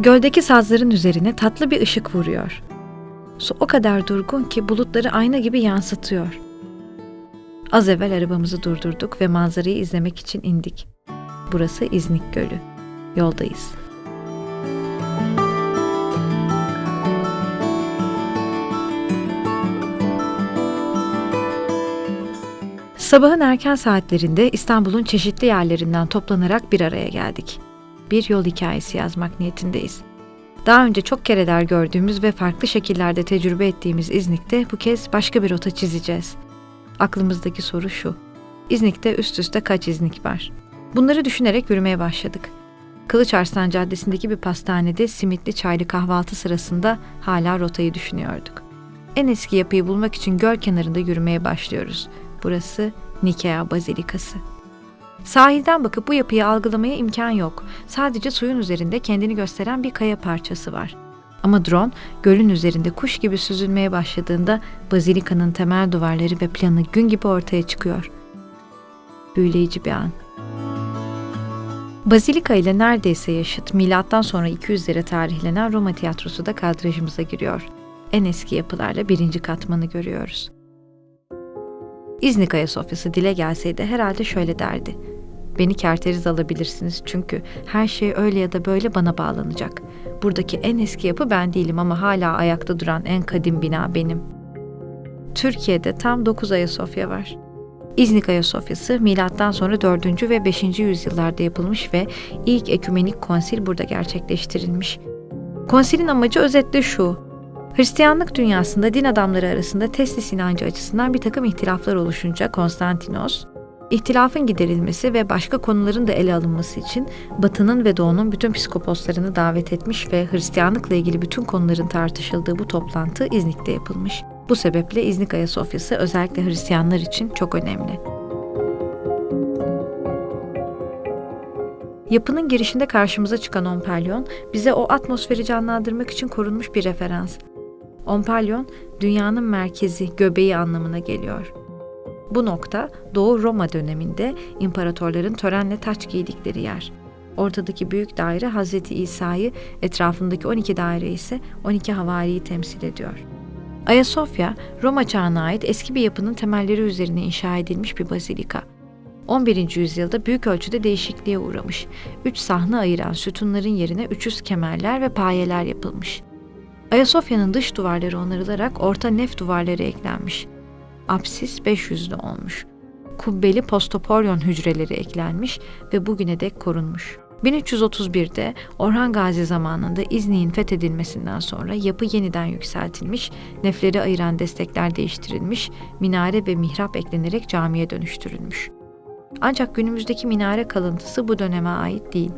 Göldeki sazların üzerine tatlı bir ışık vuruyor. Su o kadar durgun ki bulutları ayna gibi yansıtıyor. Az evvel arabamızı durdurduk ve manzarayı izlemek için indik. Burası İznik Gölü. Yoldayız. Sabahın erken saatlerinde İstanbul'un çeşitli yerlerinden toplanarak bir araya geldik. Bir yol hikayesi yazmak niyetindeyiz. Daha önce çok kereler gördüğümüz ve farklı şekillerde tecrübe ettiğimiz İznik'te bu kez başka bir rota çizeceğiz. Aklımızdaki soru şu. İznik'te üst üste kaç İznik var? Bunları düşünerek yürümeye başladık. Kılıç Arslan Caddesi'ndeki bir pastanede simitli çaylı kahvaltı sırasında hala rotayı düşünüyorduk. En eski yapıyı bulmak için göl kenarında yürümeye başlıyoruz. Burası Nikea Bazilikası. Sahilden bakıp bu yapıyı algılamaya imkan yok. Sadece suyun üzerinde kendini gösteren bir kaya parçası var. Ama drone gölün üzerinde kuş gibi süzülmeye başladığında bazilikanın temel duvarları ve planı gün gibi ortaya çıkıyor. Büyüleyici bir an. Bazilika ile neredeyse yaşıt milattan sonra 200'lere tarihlenen Roma tiyatrosu da kadrajımıza giriyor. En eski yapılarla birinci katmanı görüyoruz. İznik Ayasofya'sı dile gelseydi herhalde şöyle derdi. Beni kerteriz alabilirsiniz çünkü her şey öyle ya da böyle bana bağlanacak. Buradaki en eski yapı ben değilim ama hala ayakta duran en kadim bina benim. Türkiye'de tam 9 Ayasofya var. İznik Ayasofya'sı milattan sonra 4. ve 5. yüzyıllarda yapılmış ve ilk ekümenik konsil burada gerçekleştirilmiş. Konsilin amacı özetle şu. Hristiyanlık dünyasında din adamları arasında teslis inancı açısından bir takım ihtilaflar oluşunca Konstantinos, ihtilafın giderilmesi ve başka konuların da ele alınması için Batı'nın ve Doğu'nun bütün psikoposlarını davet etmiş ve Hristiyanlıkla ilgili bütün konuların tartışıldığı bu toplantı İznik'te yapılmış. Bu sebeple İznik Ayasofya'sı özellikle Hristiyanlar için çok önemli. Yapının girişinde karşımıza çıkan Ompelyon bize o atmosferi canlandırmak için korunmuş bir referans. Ompalyon, dünyanın merkezi, göbeği anlamına geliyor. Bu nokta Doğu Roma döneminde imparatorların törenle taç giydikleri yer. Ortadaki büyük daire Hazreti İsa'yı, etrafındaki 12 daire ise 12 havariyi temsil ediyor. Ayasofya, Roma çağına ait eski bir yapının temelleri üzerine inşa edilmiş bir bazilika. 11. yüzyılda büyük ölçüde değişikliğe uğramış. Üç sahne ayıran sütunların yerine 300 kemerler ve payeler yapılmış. Ayasofya'nın dış duvarları onarılarak orta nef duvarları eklenmiş. Apsis 500'lü olmuş. Kubbeli postoporyon hücreleri eklenmiş ve bugüne dek korunmuş. 1331'de Orhan Gazi zamanında İznik'in fethedilmesinden sonra yapı yeniden yükseltilmiş, nefleri ayıran destekler değiştirilmiş, minare ve mihrap eklenerek camiye dönüştürülmüş. Ancak günümüzdeki minare kalıntısı bu döneme ait değil.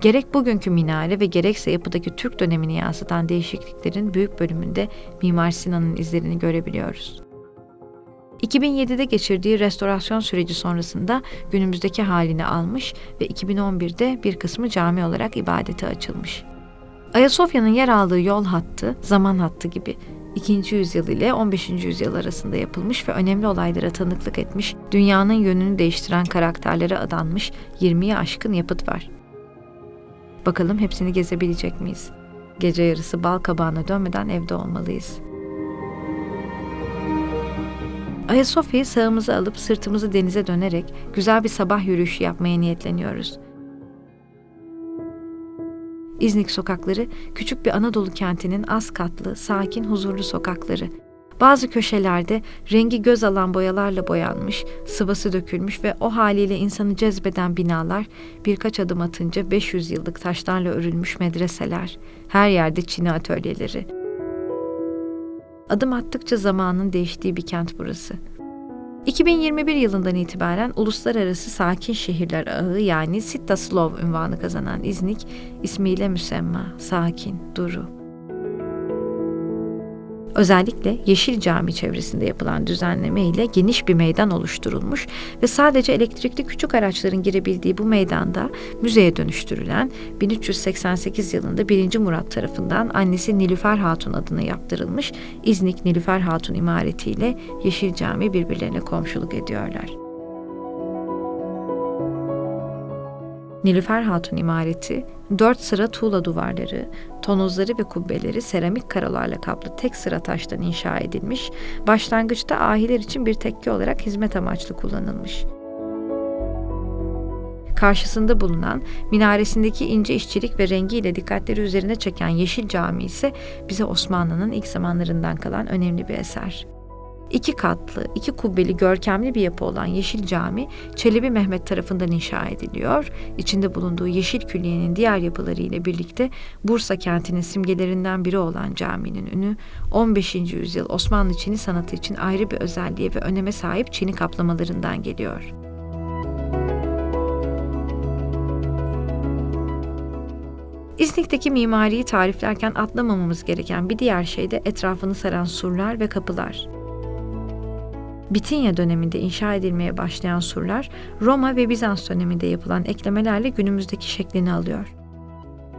Gerek bugünkü minare ve gerekse yapıdaki Türk dönemini yansıtan değişikliklerin büyük bölümünde Mimar Sinan'ın izlerini görebiliyoruz. 2007'de geçirdiği restorasyon süreci sonrasında günümüzdeki halini almış ve 2011'de bir kısmı cami olarak ibadete açılmış. Ayasofya'nın yer aldığı yol hattı, zaman hattı gibi 2. yüzyıl ile 15. yüzyıl arasında yapılmış ve önemli olaylara tanıklık etmiş, dünyanın yönünü değiştiren karakterlere adanmış 20'ye aşkın yapıt var. Bakalım hepsini gezebilecek miyiz? Gece yarısı bal kabağına dönmeden evde olmalıyız. Ayasofya'yı sağımıza alıp sırtımızı denize dönerek güzel bir sabah yürüyüşü yapmaya niyetleniyoruz. İznik sokakları küçük bir Anadolu kentinin az katlı, sakin, huzurlu sokakları. Bazı köşelerde rengi göz alan boyalarla boyanmış, sıvası dökülmüş ve o haliyle insanı cezbeden binalar, birkaç adım atınca 500 yıllık taşlarla örülmüş medreseler, her yerde Çin'i atölyeleri. Adım attıkça zamanın değiştiği bir kent burası. 2021 yılından itibaren uluslararası sakin şehirler ağı yani Sitta Slov ünvanı kazanan İznik ismiyle müsemma, sakin, duru, Özellikle Yeşil Cami çevresinde yapılan düzenleme ile geniş bir meydan oluşturulmuş ve sadece elektrikli küçük araçların girebildiği bu meydanda müzeye dönüştürülen 1388 yılında 1. Murat tarafından annesi Nilüfer Hatun adına yaptırılmış İznik Nilüfer Hatun imaretiyle Yeşil Cami birbirlerine komşuluk ediyorlar. Nilüfer Hatun imareti, dört sıra tuğla duvarları, tonozları ve kubbeleri seramik karalarla kaplı tek sıra taştan inşa edilmiş, başlangıçta ahiler için bir tekke olarak hizmet amaçlı kullanılmış. Karşısında bulunan minaresindeki ince işçilik ve rengiyle dikkatleri üzerine çeken Yeşil Cami ise bize Osmanlı'nın ilk zamanlarından kalan önemli bir eser. İki katlı, iki kubbeli görkemli bir yapı olan Yeşil Cami, Çelebi Mehmet tarafından inşa ediliyor. İçinde bulunduğu Yeşil Külliye'nin diğer yapıları ile birlikte Bursa kentinin simgelerinden biri olan caminin ünü, 15. yüzyıl Osmanlı Çini sanatı için ayrı bir özelliğe ve öneme sahip Çini kaplamalarından geliyor. İznik'teki mimariyi tariflerken atlamamamız gereken bir diğer şey de etrafını saran surlar ve kapılar. Bitinya döneminde inşa edilmeye başlayan surlar, Roma ve Bizans döneminde yapılan eklemelerle günümüzdeki şeklini alıyor.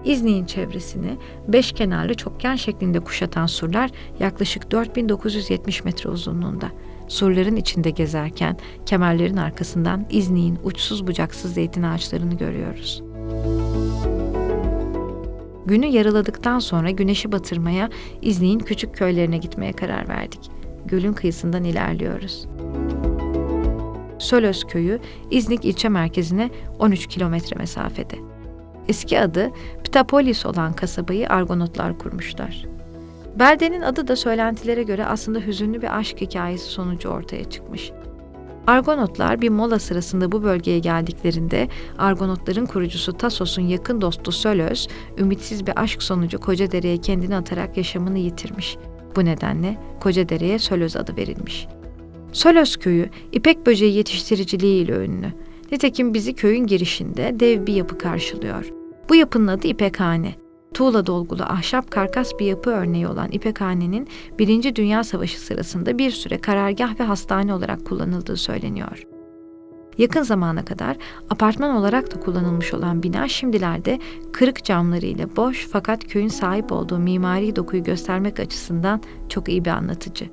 İznik'in çevresini beş kenarlı çokgen şeklinde kuşatan surlar yaklaşık 4970 metre uzunluğunda. Surların içinde gezerken kemerlerin arkasından İznik'in uçsuz bucaksız zeytin ağaçlarını görüyoruz. Günü yarıladıktan sonra güneşi batırmaya İznik'in küçük köylerine gitmeye karar verdik. Gölün kıyısından ilerliyoruz. Sölöz köyü İznik ilçe merkezine 13 kilometre mesafede. Eski adı Pitapolis olan kasabayı Argonotlar kurmuşlar. Beldenin adı da söylentilere göre aslında hüzünlü bir aşk hikayesi sonucu ortaya çıkmış. Argonotlar bir mola sırasında bu bölgeye geldiklerinde Argonotların kurucusu Tasos'un yakın dostu Sölöz, ümitsiz bir aşk sonucu koca dereye kendini atarak yaşamını yitirmiş. Bu nedenle koca dereye Sölöz adı verilmiş. Sölöz köyü ipek böceği yetiştiriciliği ile ünlü. Nitekim bizi köyün girişinde dev bir yapı karşılıyor. Bu yapının adı İpekhane. Tuğla dolgulu ahşap karkas bir yapı örneği olan İpekhane'nin Birinci Dünya Savaşı sırasında bir süre karargah ve hastane olarak kullanıldığı söyleniyor. Yakın zamana kadar apartman olarak da kullanılmış olan bina şimdilerde kırık camlarıyla boş fakat köyün sahip olduğu mimari dokuyu göstermek açısından çok iyi bir anlatıcı.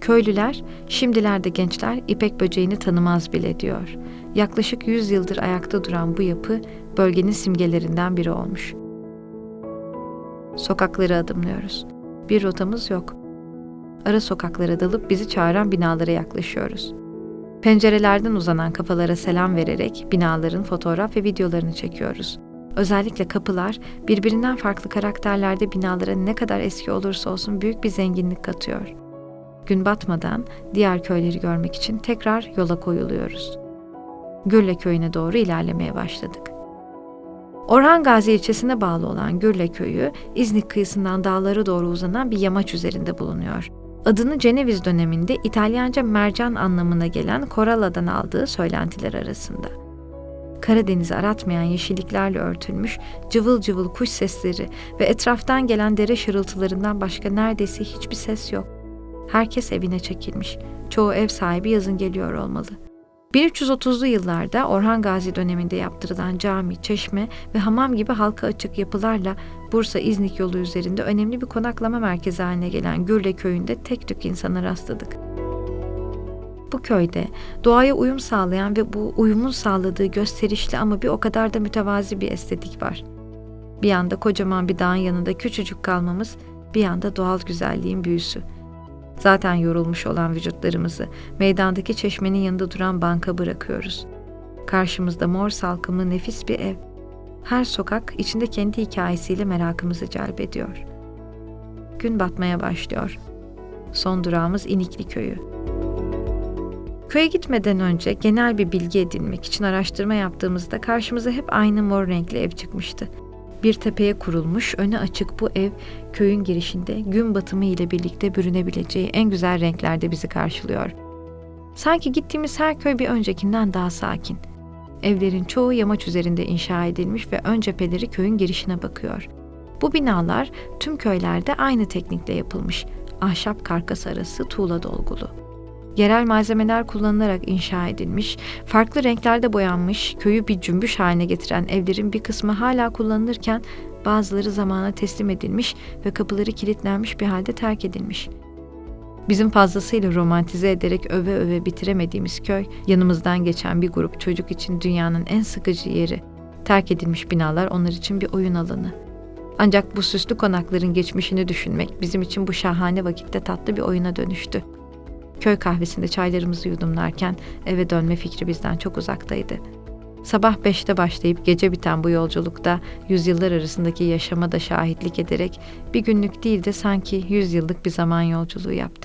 Köylüler, şimdilerde gençler ipek böceğini tanımaz bile diyor. Yaklaşık 100 yıldır ayakta duran bu yapı bölgenin simgelerinden biri olmuş. Sokakları adımlıyoruz. Bir rotamız yok. Ara sokaklara dalıp bizi çağıran binalara yaklaşıyoruz. Pencerelerden uzanan kafalara selam vererek binaların fotoğraf ve videolarını çekiyoruz. Özellikle kapılar birbirinden farklı karakterlerde binalara ne kadar eski olursa olsun büyük bir zenginlik katıyor. Gün batmadan diğer köyleri görmek için tekrar yola koyuluyoruz. Gürle köyüne doğru ilerlemeye başladık. Orhan Gazi ilçesine bağlı olan Gürle köyü, İznik kıyısından dağlara doğru uzanan bir yamaç üzerinde bulunuyor. Adını Ceneviz döneminde İtalyanca mercan anlamına gelen Koralla'dan aldığı söylentiler arasında. Karadeniz'i aratmayan yeşilliklerle örtülmüş cıvıl cıvıl kuş sesleri ve etraftan gelen dere şırıltılarından başka neredeyse hiçbir ses yok. Herkes evine çekilmiş. Çoğu ev sahibi yazın geliyor olmalı. 1330'lu yıllarda Orhan Gazi döneminde yaptırılan cami, çeşme ve hamam gibi halka açık yapılarla Bursa-İznik yolu üzerinde önemli bir konaklama merkezi haline gelen Gürle köyünde tek tük insana rastladık. Bu köyde doğaya uyum sağlayan ve bu uyumun sağladığı gösterişli ama bir o kadar da mütevazi bir estetik var. Bir yanda kocaman bir dağın yanında küçücük kalmamız, bir yanda doğal güzelliğin büyüsü. Zaten yorulmuş olan vücutlarımızı meydandaki çeşmenin yanında duran banka bırakıyoruz. Karşımızda mor salkımlı nefis bir ev. Her sokak içinde kendi hikayesiyle merakımızı celbediyor. Gün batmaya başlıyor. Son durağımız İnikli Köyü. Köye gitmeden önce genel bir bilgi edinmek için araştırma yaptığımızda karşımıza hep aynı mor renkli ev çıkmıştı. Bir tepeye kurulmuş, önü açık bu ev köyün girişinde gün batımı ile birlikte bürünebileceği en güzel renklerde bizi karşılıyor. Sanki gittiğimiz her köy bir öncekinden daha sakin. Evlerin çoğu yamaç üzerinde inşa edilmiş ve ön cepheleri köyün girişine bakıyor. Bu binalar tüm köylerde aynı teknikle yapılmış. Ahşap karkas arası tuğla dolgulu yerel malzemeler kullanılarak inşa edilmiş, farklı renklerde boyanmış, köyü bir cümbüş haline getiren evlerin bir kısmı hala kullanılırken bazıları zamana teslim edilmiş ve kapıları kilitlenmiş bir halde terk edilmiş. Bizim fazlasıyla romantize ederek öve öve bitiremediğimiz köy, yanımızdan geçen bir grup çocuk için dünyanın en sıkıcı yeri. Terk edilmiş binalar onlar için bir oyun alanı. Ancak bu süslü konakların geçmişini düşünmek bizim için bu şahane vakitte tatlı bir oyuna dönüştü. Köy kahvesinde çaylarımızı yudumlarken eve dönme fikri bizden çok uzaktaydı. Sabah beşte başlayıp gece biten bu yolculukta yüzyıllar arasındaki yaşama da şahitlik ederek bir günlük değil de sanki yüzyıllık bir zaman yolculuğu yaptık.